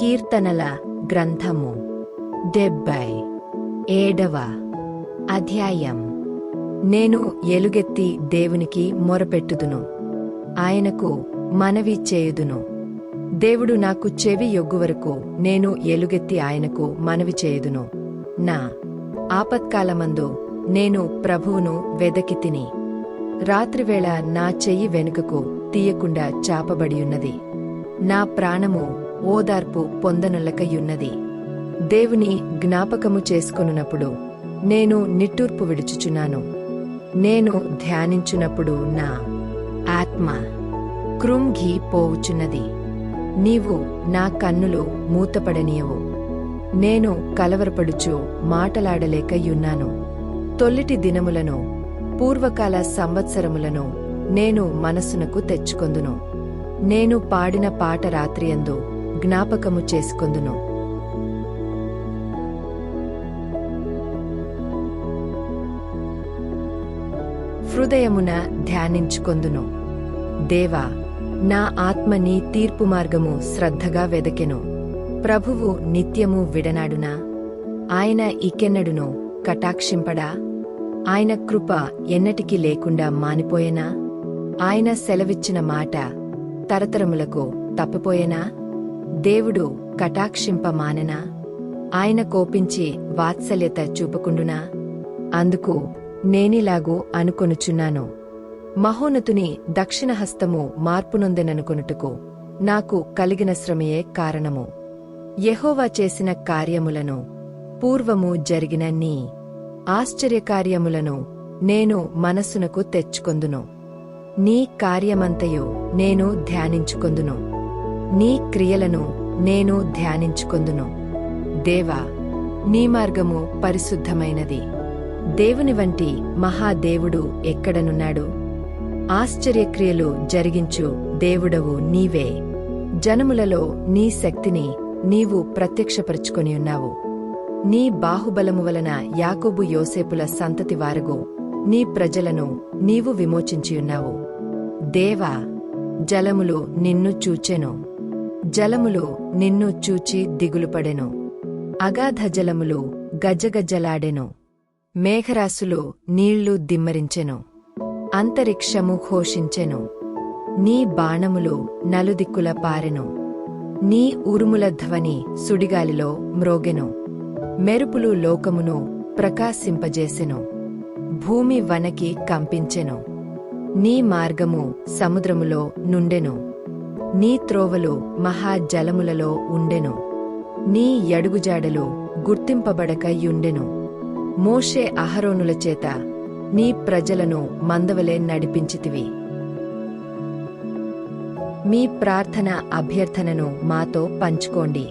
కీర్తనల గ్రంథము. డెబ్బై ఏడవ అధ్యాయం. నేను ఎలుగెత్తి దేవునికి మొరపెట్టుదును. ఆయనకు మనవి చేయుదును. దేవుడు నాకు చెవి యొగ్గు వరకు నేను ఎలుగెత్తి ఆయనకు మనవి చేయుదును. నా ఆపత్కాలమందు నేను ప్రభువును వెదకి తిని రాత్రివేళ నా చెయ్యి వెనుకకు తీయకుండా చాపబడియున్నది. నా ప్రాణము ఓదార్పు పొందనొల్లకయున్నది దేవుని జ్ఞాపకము చేసుకొనున్నప్పుడు నేను నిట్టూర్పు విడుచుచున్నాను. నేను ధ్యానించునప్పుడు నా ఆత్మ కృంగి పోవుచున్నది. నీవు నా కన్నులు మూతపడనీయవు. నేను కలవరపడుచు మాటలాడలేకయున్నాను. తొల్లిటి దినములను పూర్వకాల సంవత్సరములను నేను మనసునకు తెచ్చుకొందును. నేను పాడిన పాట రాత్రియందు జ్ఞాపకము చేసుకొందును. హృదయమున ధ్యానించుకొందును. దేవా నా ఆత్మ నీ తీర్పు మార్గము శ్రద్ధగా వెదకెను. ప్రభువు నిత్యము విడనాడునా? ఆయన ఇకెన్నడును కటాక్షింపడా? ఆయన కృప ఎన్నటికి లేకుండా మానిపోయెనా? ఆయన సెలవిచ్చిన మాట తరతరములకు తప్పిపోయేనా? దేవుడు కటాక్షింప మానెనా ఆయన కోపించి వాత్సల్యత చూపకుండునా? అందుకు నేనిలాగూ అనుకొనుచున్నాను. మహోన్నతుని దక్షిణహస్తము మార్పునొందెననుకొనుటకు నాకు కలిగిన శ్రమయే కారణము. యహోవా చేసిన కార్యములను పూర్వము జరిగిన నీ ఆశ్చర్యకార్యములను నేను మనస్సునకు తెచ్చుకొందును. నీ కార్యమంతయు నేను ధ్యానించుకొందును. నీ క్రియలను నేను ధ్యానించుకొందును. దేవా నీ మార్గము పరిశుద్ధమైనది. దేవుని వంటి మహాదేవుడు ఎక్కడనున్నాడు? ఆశ్చర్యక్రియలు జరిగించు దేవుడవు నీవే. జనములలో నీ శక్తిని నీవు ప్రత్యక్షపరుచుకొని ఉన్నావు. నీ బాహుబలము వలన యాకోబు యోసేపుల సంతతి వారగు నీ ప్రజలను నీవు విమోచించియున్నావు దేవా జలములు నిన్ను చూచెను. జలములు నిన్ను చూచి దిగులుపడెను. అగాధ జలములు గజగజలాడెను. మేఘరాశులు నీళ్ళు దిమ్మరించెను. అంతరిక్షము ఘోషించెను. నీ బాణములు నలుదిక్కుల పారెను. నీ ఉరుముల ధ్వని సుడిగాలిలో మ్రోగెను. మెరుపులు లోకమును ప్రకాశింపజేసెను. భూమి వనకి కంపించెను. నీ మార్గము సముద్రములో నుండెను. నీ త్రోవలు మహాజలములలో ఉండెను. నీ ఎడుగుజాడలు గుర్తింపబడకయుండెను. మోషే అహరోనుల చేత నీ ప్రజలను మందవలే నడిపించితివి. మీ ప్రార్థన అభ్యర్థనను మాతో పంచుకోండి.